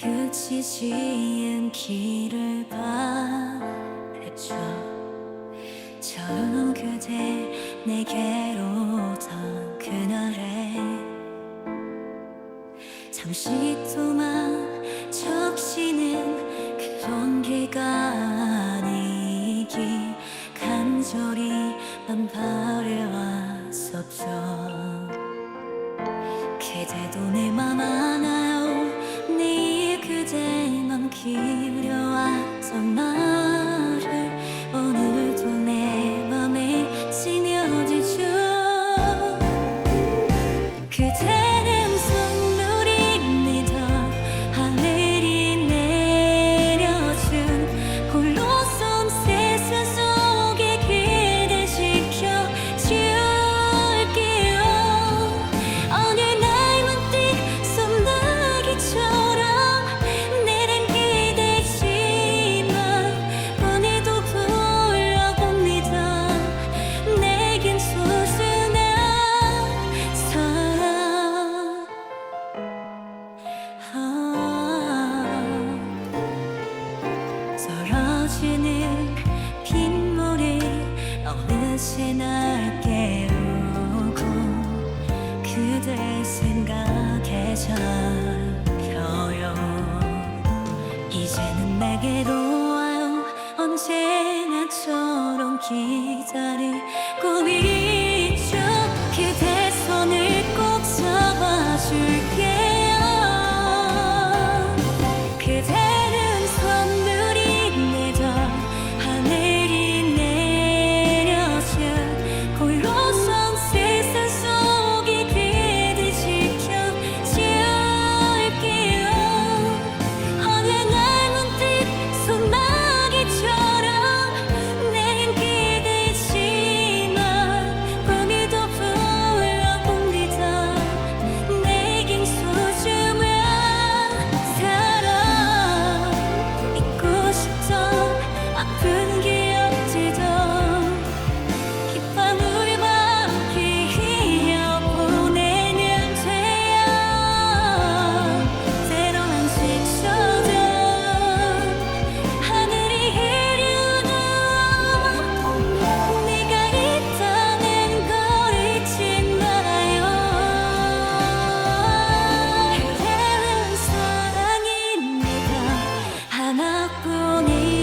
그치지 않기를 바랬죠. 처음 그대 내게로 오던 그날에 잠시 동안 적시는 그런 아니기 간절히 난 바래왔었죠. 그대도 내맘 다시 나게 오고 그대 생각에 잠겨요. 이제는 내게로 와요. 언제나처럼 기다릴 꿈이 있죠. 그대 손을 꼭 잡아줄 성령